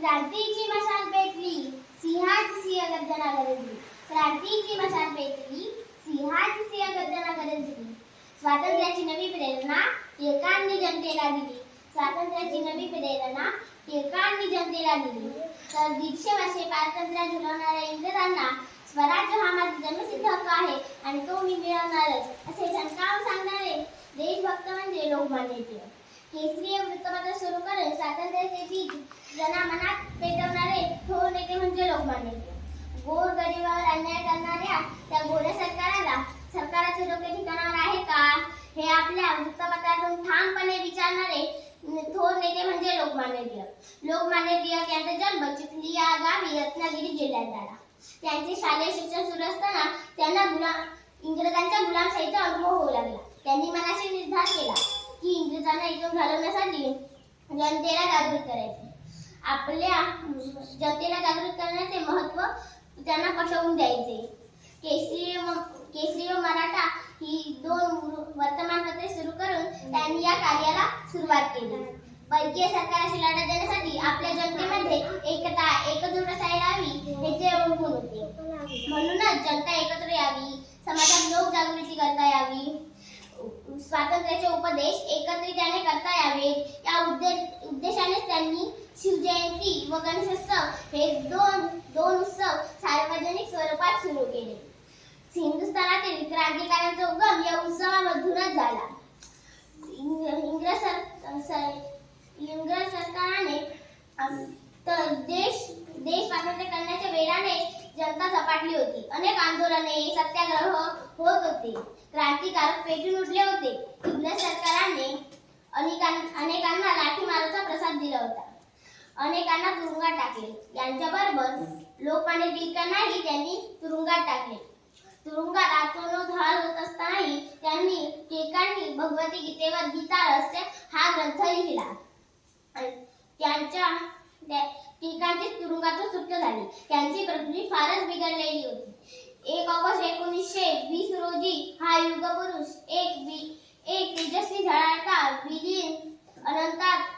क्रांतीची मशाल पेटली सिंहाची सिंह गर्जना गरजली. क्रांतीची मशाल पेटली सिंहाची सिंह गर्जना गरजली. स्वातंत्र्याची नवी प्रेरणा टिळकांनी जनतेला दिली. स्वातंत्र्याची नवी प्रेरणा टिळकांनी जनतेला दिली. तर दीडशे वर्षे पारतंत्र्य झुलवणाऱ्या इंग्रजांना स्वराज्य हा माझा जन्मसिद्ध हक्क आहे आणि तो मी मिळवणारच असे झणकावून सांगणारे देशभक्त म्हणजे लोकमान्य टिळक. केसरीय वृत्तपत्र सुरू करून स्वातंत्र्याचे बीज जनामनात पेटवणारे थोर नेते म्हणजे लोकमान्य गोर गरिबावर अन्याय करणाऱ्या त्या गोऱ्या सरकाराला सरकाराचे डोके ठिकाणावर आहे का? हे आपल्या वृत्तपत्रातून ठामपणे विचारणारे थोर नेते म्हणजे लोकमान्य टिळक. लोकमान्य टिळक यांचा जन्म चिखली या गावी रत्नागिरी जिल्ह्यात झाला. त्यांचे शालेय शिक्षण सुरू असताना त्यांना गुलाम इंग्रजांच्या गुलामशाहीचा अनुभव होऊ लागला. त्यांनी मनाशी निर्धार केला. की इथून घालवण्यासाठी जनतेला जागृत करायचे. आपल्या जनतेला जागृत करण्याचे महत्त्व त्यांना पटवून द्यायचे. केसरी व- केसरी व मराठा ही दोन वर्तमानपत्रे सुरू करून त्यांनी या कार्याला सुरुवात केली. परकीय सरकाराशी लढा देण्यासाठी आपल्या जनतेमध्ये एकता एकजूट असायला हवी हे ओळखून होते. म्हणूनच जनता एकत्र यावी समाजात लोकजागृती करता यावी. स्वातंत्र्याचे उपदेश एकत्रितपणे करता यावेत या उद्देश उद्देशानेच त्यांनी शिवजयंती व गणेशोत्सव हे दोन दोन उत्सव सार्वजनिक स्वरूपात सुरू केले. हिंदुस्थानातील क्रांतिकाऱ्यांचा उगम या उत्सवामधूनच झाला. इंग्रज सर सर- इंग्रज सरकारने तर देश देश स्वातंत्र्य करण्याच्या वेळाने जनता झपाटली होती. अनेक आंदोलने सत्याग्रह होत होते. क्रांतिकारक पेटून उठले होते. इंग्रज सरकाराने अनेकां- अनेकांना लाठीमाराचा प्रसाद दिला होता. अनेकांना तुरुंगात टाकले. यांच्याबरोबर लोकमान्य टिळकांनाही त्यांनी तुरुंगात टाकले. तुरुंगात आत्मनोधार होत असतानाही त्यांनी टिळकांनी भगवती गीतेवर गीता रहस्य हा ग्रंथ लिहिला. आणि त्यांच्या टिळकांची तुरुंगातून सुटका झाली. त्यांची प्रकृती फारच बिघडलेली होती. एक ऑगस्ट एकोणीसशे वीस रोजी हा युगपुरुष एक वि- एक तेजस्वी झळाळता विलीन अनंतात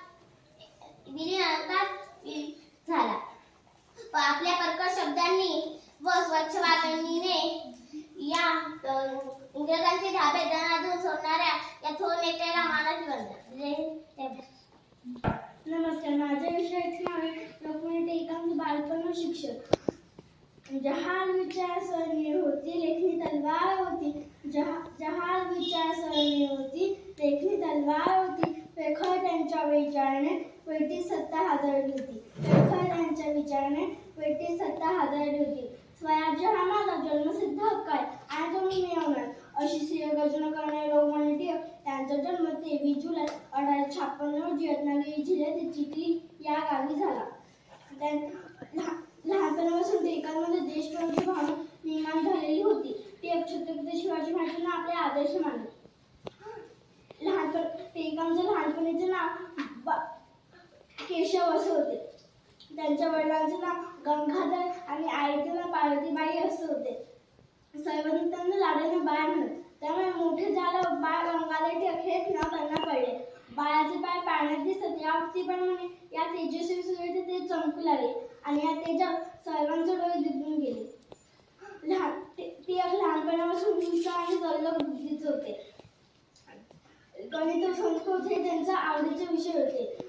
विलीन अनंतात वि- झाला प- आपल्या कर्कश शब्दांनी व स्वच्छ वागणीने या अ, इंग्रजांचे धाबे दणादून सोडणाऱ्या या थोर नेत्याला मानाची बनला जय हिंद. नमस्कार माझ्या विषयाचे नाव आहे लोकमान्य टिळकांचे बालपण व शिक्षण जहाल विचारसरणी होती लेखणी तलवार होती जहा जहाल विचारसरणी होती लेखणी तलवार होती पेखर त्यांच्या विचाराने पेटी सत्ता हादरली होती. पेखर यांच्या विचाराने ब्रिटिश सत्ता हादरली होती. स्वराज्य हा माझा जन्मसिद्ध हक्क आहे आणि तो मी मिळवणार. अशी सिंहगर्जना करणारे लोकमान्य टिळक त्यांचा जन्म तेवीस जुलै अठराशे छप्पन्न रोजी रत्नागिरी जिल्ह्यातील चिखली या गावी झाला. त्यां- लहा- लहानपणापासून टिळकांमध्ये देशप्रेमाची भावना निर्माण झालेली होती. ते छत्रपती शिवाजी महाराजांना आपले आदर्श मानले. लहानपण टिळकांचं लहानपणीचं नाव बा- केशव असे होते त्यांच्या वडिलांचे नाव गंगाधर आणि आईचे नाव पार्वतीबाई असे होते सर्वांनी त्यांना लाडाने बाळ म्हणत त्यामुळे मोठे झालं बाळ गंगाधर टिळक हेच नाव त्यांना पडले. बाळाचे पाय पाण्यात दिसत या वक्तीप्रमाणे या तेजस्वी सूर्याचे ते चमकू लागले आणि या तेजात सर्वांचे डोळे दिपून गेले. लहान ती एक लहानपणापासून उंच आणि तल्लख बुद्धीचे होते. गणित संस्कृत हे त्यांचा आवडीचे विषय होते.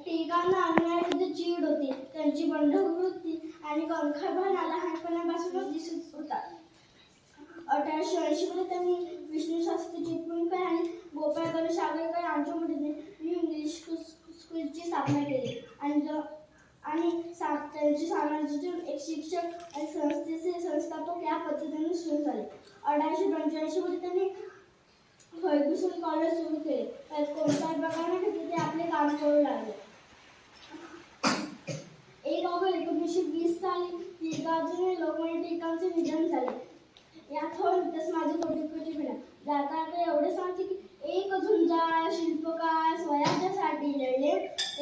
अ- टिळकांना चीड होती. त्यांची बंड वृत्ती आणि कंखरपणा लहानपणापासूनच दिसत होता. अठराशे ऐंशी मध्ये त्यांनी विष्णू शास्त्री चिपळूणकर आणि गोपाळ सागरकर यांच्या मदतीने इंग्लिश स्कूलची स्थापना केली. आणि आणि सा- त्यांचे सामाजिक एक शिक्षक आणि संस्थेचे संस्थापक या पद्धतीने सुरू झाले. अठराशे पंच्याऐंशी मध्ये त्यांनी फर्ग्युसन कॉलेज सुरू केले. त्यात कोणत्याही प्रकारे घेतले ते आपले काम करू लागले? एक ऑगस्ट एकोणीसशे वीस साली टिळकांचे लोकमान्य टिळकांचे निधन झाले या थोडक्यात माझे कोटी कोटी मिळाले जाता आता एवढे सांगते की एक झुंजार शिल्पकार स्वयाच्यासाठी लढले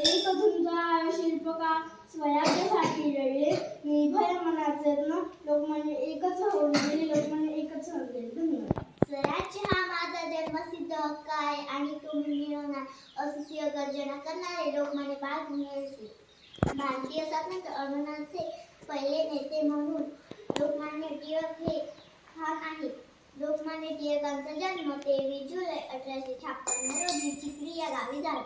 एक झुंजार शिल्पकार स्वयाच्यासाठी लढले निर्भय मनाचे ना लोकमान्य एकच होऊन गेले लोकमान्य एकच होऊन गेले धन्यवाद स्वराज्य हा माझा जन्मसिद्ध हक्क आहे आणि तो मिळवणार असं म्हणजे सिंह गर्जना करणारे लोकमान्य बाळ गंगाधर स्वातंत्र्य आंदोलनाचे पहिले नेते म्हणून लोकमान्य टिळक हे ठाण आहेत. लोकमान्य टिळकांचा जन्म तेवीस जुलै अठराशे छप्पन्न रोजी चिखली या गावी झाला.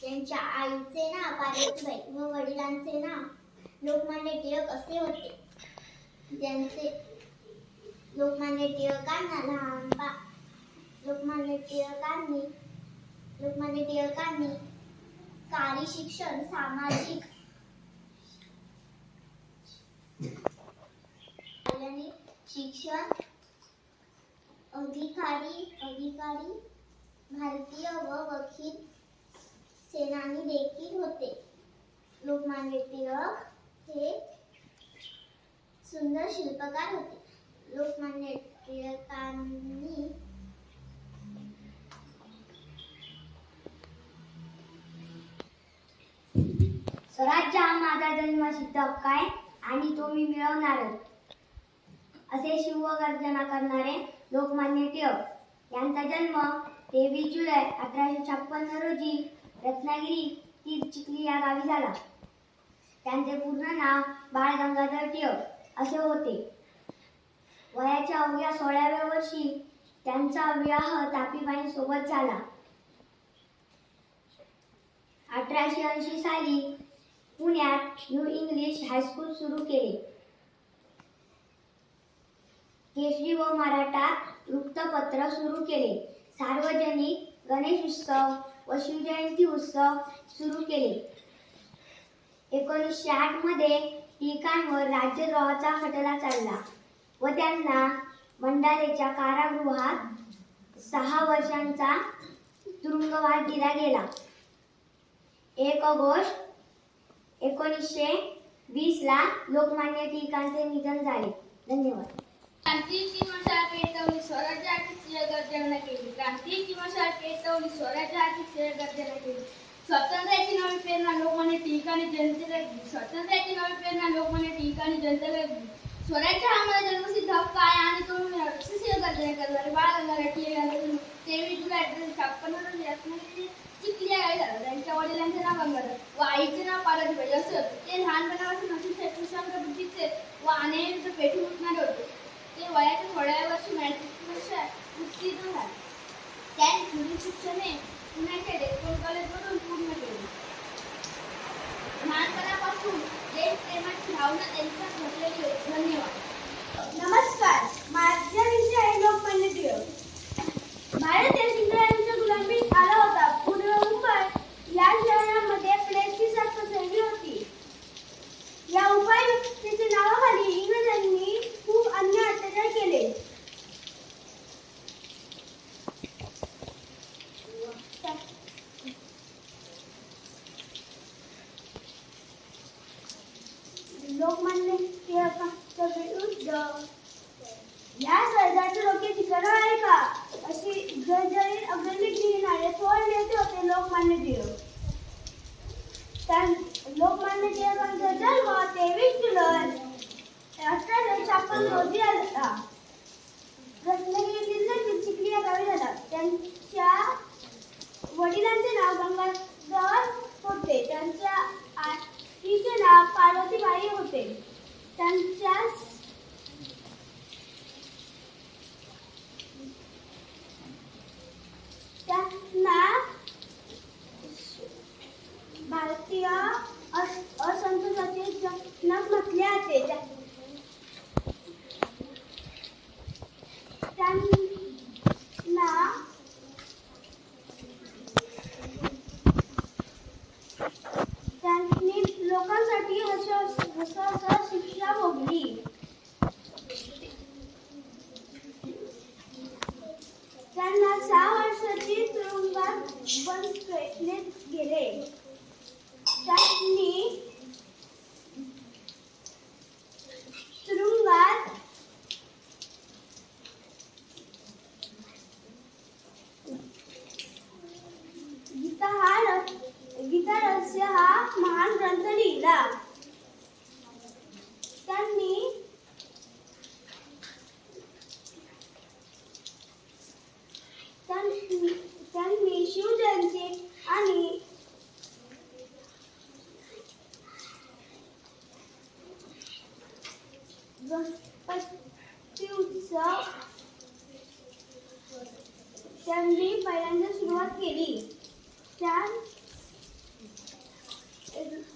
त्यांच्या आईचे नाव पार्वतीबाई व वडिलांचे नाव लोकमान्य टिळक असे होते. त्यांचे लोकमान्य टिळकांना लहानपा लोकमान्य टिळकांनी लोकमान्य टिळकांनी कारी शिक्षण सामाजिक शिक्षण अधिकारी अधिकारी भारतीय व वकील सेनानी देखील होते. लोकमान्य टिळक हे सुंदर शिल्पकार होते. लोकमान्य टिळकांनी स्वराज्य हा माझा जन्मसिद्ध हक्क आहे. आणि तो मी मिळवणारच. असे शिवगर्जना करणारे लोकमान्य टिळक यांचा जन्म तेवीस जुलै अठराशे छप्पन्न रोजी रत्नागिरी ती चिखली या गावी झाला. त्यांचे पूर्ण नाव बाळ गंगाधर टिळक असे होते. वयाच्या अवघ्या सोळाव्या वर्षी त्यांचा विवाह तापीबाई सोबत झाला. अठराशे ऐंशी साली पुण्यात न्यू इंग्लिश हायस्कूल सुरू केले. केसरी व मराठा वृत्तपत्र सुरू केले. सार्वजनिक गणेश उत्सव व शिवजयंती उत्सव सुरू केले. एकोणीसशे आठमध्ये टिळकांवर राज्यद्रोहाचा खटला चालला व त्यांना मंडालेच्या कारागृहात सहा वर्षांचा तुरुंगवास दिला गेला. एक ऑगस्ट एकोणीसशे वीस ला लोकमान्य टिळकांचे निधन झाले. धन्यवाद. क्रांतीची मशाल पेटवली स्वराज्याची सिंह केली. क्रांतीची मशाल पेटवली स्वराज्याची सिंह केली. स्वातंत्र्याची नवी प्रेरणा लोकमान्य टिळकांनी जनतेला दिली स्वातंत्र्याची नवी प्रेरणा लोकमान्य टिळकांनी जनतेला दिली स्वराज्य हा माझा जन्मसिद्ध हक्क आहे आणि तो मी अशी सिंह गर्जना करणारे बाळ गंगाधर टिळकांचा तेवीस जुलै अठराशे छप्पन्न रोजी रत्नागिरी चिखली या गावी झाला त्यांच्या वडिलांचे नाव गंगाधर. व आईचे नाव पार्वतीबाई. असे होते ते लहानपणापासून अतिशय कुशांत बुद्धीचे व अनेक पेटून उठणारे होते. ते वयाच्या थोड्या वर्षी मॅट्रिक वर्षात उत्तीर्ण झाले. त्यांनी पुढील शिक्षणे पुण्याच्या डेक्कन कॉलेजमधून पूर्ण केले लहानपणापासून देश प्रेमाची भावना त्यांच्यात घडलेली होती. धन्यवाद. नमस्कार. माझ्या विषय आहे लोकमान्य टिळक. भारत देश इंग्रजांच्या गुलामीत आला होता पूर्व मुंबई या शहरामध्ये प्लेसची साथ पसरली होती या उपायुक्तेच्या नावाखाली इंग्रजांनी खूप अन्य अत्याचार केले लोकमान्य टिळकांच्या युद्ध या सरकारचे डोके ठिकाणं आहे का? अशी जर्जरीत अग्रणी लिहिणारे थोर नेते होते लोकमान्य टिळक त्या लोकमान्य टिळकांचा जन्म तेवीस जुलै अठराशे छप्पन रोजी झाला रत्नागिरी जिल्ह्यातील चिखली या गावी झाला त्यांच्या वडिलांचे नाव गंगाधर होते त्यांच्या आईचे नाव पार्वतीबाई होते त्यांच्या त्यांना भारतीय अस- असंतोषाचे जनक म्हटले जाते त्या- त्यांना त्यांनी लोकांसाठी हस हस हस शिक्षा भोगली त्यांना सहा वर्षाची तुरुंगात बंद केले गेले त्यांनी तुरुंगात गीता हा गीता रहस्य हा महान ग्रंथ लिहिला. त्यांनी त्यांनी शिवजयंती आणि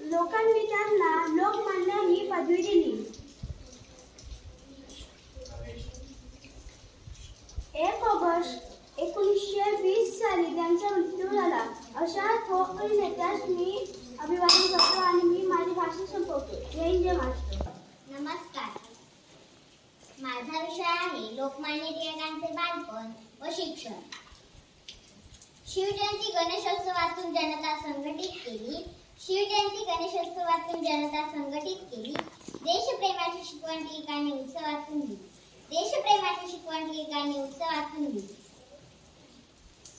लोकांनी त्यांना लोकमान्य ही पदवी दिली एक ऑगस्ट एकोणीसशे वीस साली त्यांचा मृत्यू झाला अशा थोर नेत्यास मी अभिवादन करतो आणि मी माझी भाषण संपवतो जय हिंद जय महाराष्ट्र नमस्कार माझा विषय आहे लोकमान्य टिळकांचे बालपण व शिक्षण शिवजयंती गणेशोत्सवातून जनता संघटित केली. शिवजयंती गणेशोत्सवातून जनता संघटित केली. देशप्रेमाची शिकवण ठिकाणी उत्सवातून दिली. देशप्रेमाची शिकवण ठिकाणी उत्सवातून दिली.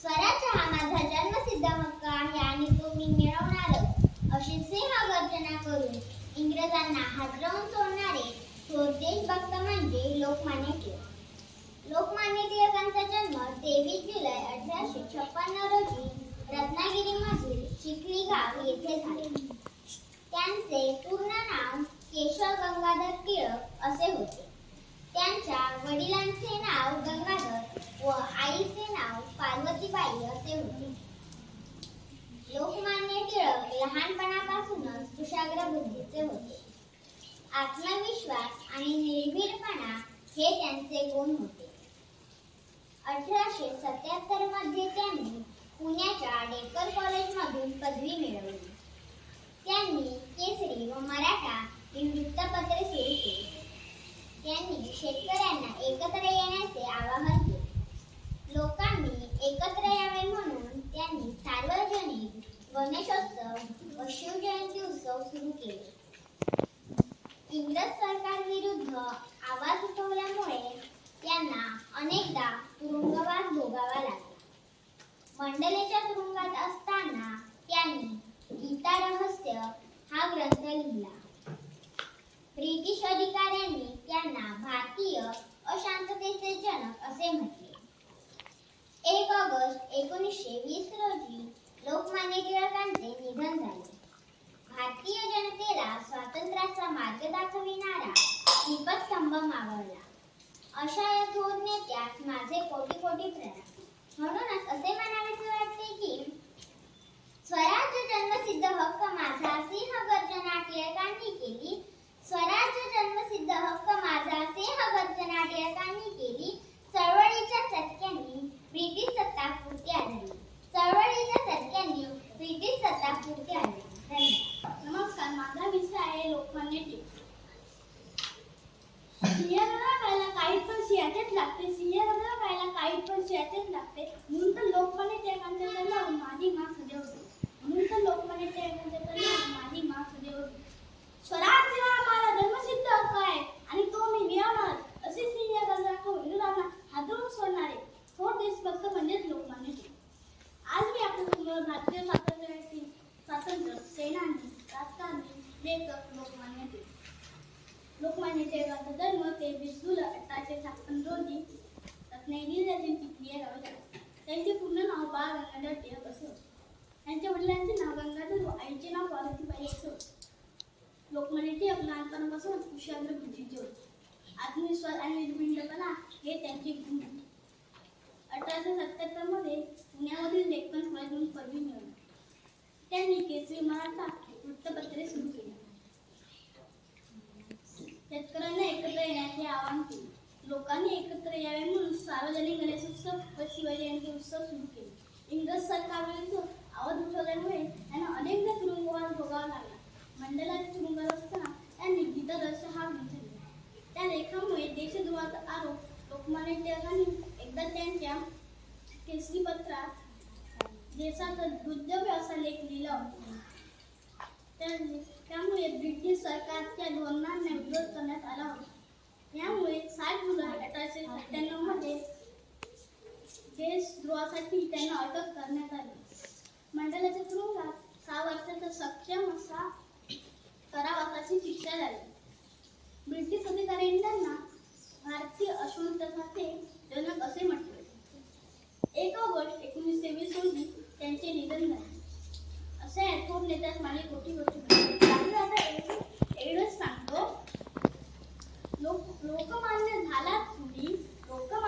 स्वराज्य हा माझा जन्मसिद्ध हक्क आहे आणि तो मी मिळवणारच. अशी सिंह गर्जना करून इंग्रजांना हादरवून सोडणारे थोर देशभक्त म्हणजे लोकमान्य टिळक. लोकमान्य टिळकांचा जन्म तेवीस जुलै अठराशे छप्पन्न रोजी रत्नागिरीमधील चिखली गाव येथे झाले. त्यांचे पूर्ण नाव केशव गंगाधर टिळक असे होते. त्यांच्या वडिलांचे नाव गंगाधर व आईचे नाव पार्वतीबाई असे होते. लोकमान्य टिळक लहानपणापासूनच कुशाग्र बुद्धीचे होते. आत्मविश्वास आणि निर्भीडपणा हे त्यांचे गुण होते. अठराशे सत्याहत्तरमध्ये त्यांनी पुण्याच्या डेक्कन कॉलेजमधून पदवी मिळवली. त्यांनी केसरी व मराठा ही वृत्तपत्रे सुरू केली. त्यांनी शेतकऱ्यांना एकत्र येण्याचे आवाहन केले. लोकांनी एकत्र यावे म्हणून त्यांनी सार्वजनिक गणेशोत्सव व शिवजयंती उत्सव सुरू केले. इंग्रज सरकारविरुद्ध आवाज उठवल्यामुळे त्यांना अनेकदा तुरुंगवास भोगावा लागला. मंडलेच्या तुरुंगात असताना त्यांनी गीता रहस्य हा ग्रंथ लिहिला. ब्रिटिश अधिकाऱ्यांनी त्यांना भारतीय अशांततेचे जनक असे म्हटले. एक ऑगस्ट एकोणीसशे वीस रोजी लोकमान्य टिळकांचे निधन झाले. भारतीय जनतेला स्वातंत्र्याचा मार्ग दाखविणारा दीपस्तंभ मावळला. अशा या थोर नेत्यास माझे कोटी कोटी प्रणाम म्हणूनच असे म्हणावेसे वाटते की स्वराज्य जन्मसिद्ध हक्क माझा सिंह गर्जना टिळकांनी केली स्वराज्य जन्मसिद्ध हक्क माझा सिंह गर्जना टिळकांनी केली चळवळीच्या चटक्यांनी ब्रिटिश सत्ता पुरती आढळली चळवळीच्या चटक्यांनी ब्रिटिश सत्ता पुरती आढळली धन्यवाद नमस्कार माझा विषय आहे लोकमान्य टिळक सिंहगडला खायला काही पण सियाचेच लागते सिंहगडला खायला काही पण सियाचेच लागते म्हणून तर लोकमान्य टिळकांचे कल्याण माझी मां सदैव होती म्हणून तर लोकमान्य टिळकांचे कल्याण माझी मां सदैव होती स्वराज्य हा माझा जन्मसिद्ध हक्क आहे आणि तो मी मिळवणार असे सिंहगड दाखवून इंग्रजांना हादरवून सोडणारे थोर देशभक्त म्हणजेच लोकमान्य टिळक आज मी आपल्यासमोर भारतीय स्वातंत्र्यातील स्वातंत्र्य सेनानी राजकारणी लेखक लोकमान्य टिळक लोकमान्य टिळकांचा जन्म तेवीस जुलै अठराशे होती. रत्नागिरी जिल्ह्यातील चिखली या त्यांचे पूर्ण नाव बाळ गंगाधर टिळक असे होते. त्यांच्या वडिलांचे नाव गंगाधर व आईचे नाव पार्वतीबाई असे होते. लोकमान्य टिळक लहानपणापासून कुशाग्र बुद्धीचे होते. आत्मविश्वास आणि निर्भिंडपणा हे त्यांचे गुण होते. अठराशे सत्याहत्तरमध्ये पुण्यामधील लेखन कॉलेजमधून पदवी मिळवली. त्यांनी केसरी मराठा वृत्तपत्रे सुरू केली. शेतकऱ्यांना एकत्र येण्याचे आवाहन केले. लोकांनी एकत्र यावे म्हणून सार्वजनिक गणेशोत्सव व शिवाजी यांचे उत्सव सुरू केले. इंग्रज सरकारविरुद्ध आवाज उठवल्यामुळे त्यांना अनेकदा तुरुंगवास भोगावा लागला. मंडलाच्या तुरुंगात असताना त्यांनी गीतदर्श हा ग्रंथ त्या लेखामुळे देशद्रोहाचा आरोप लोकमान्य टिळकांनी एकदा त्यांच्या केसरी पत्रात देशाचा दुर्दैव असा लेख लिहिला होता. त्यामुळे ब्रिटिश सरकारच्या धोरणांना विरोध करण्यात आला होता. यामुळे सत्त्याण्णवमध्ये म्हणजे देशद्रोहासाठी त्यांना अटक करण्यात आली. मंडळाच्या तुरुंगात सहा वर्षाचा सक्षम असा करावासाची शिक्षा झाली. ब्रिटिश अधिकाऱ्यांनी त्यांना भारतीय अशुद्धताचे जनक असे म्हटले. एक ऑगस्ट एकोणीसशे वीस रोजी त्यांचे निधन झाले. असे थोर नेत्यास माझी कोटी कोटी म्हणजे, आता एवढंच सांगतो. लोक लोकमान्य झालात तुम्ही. go, go.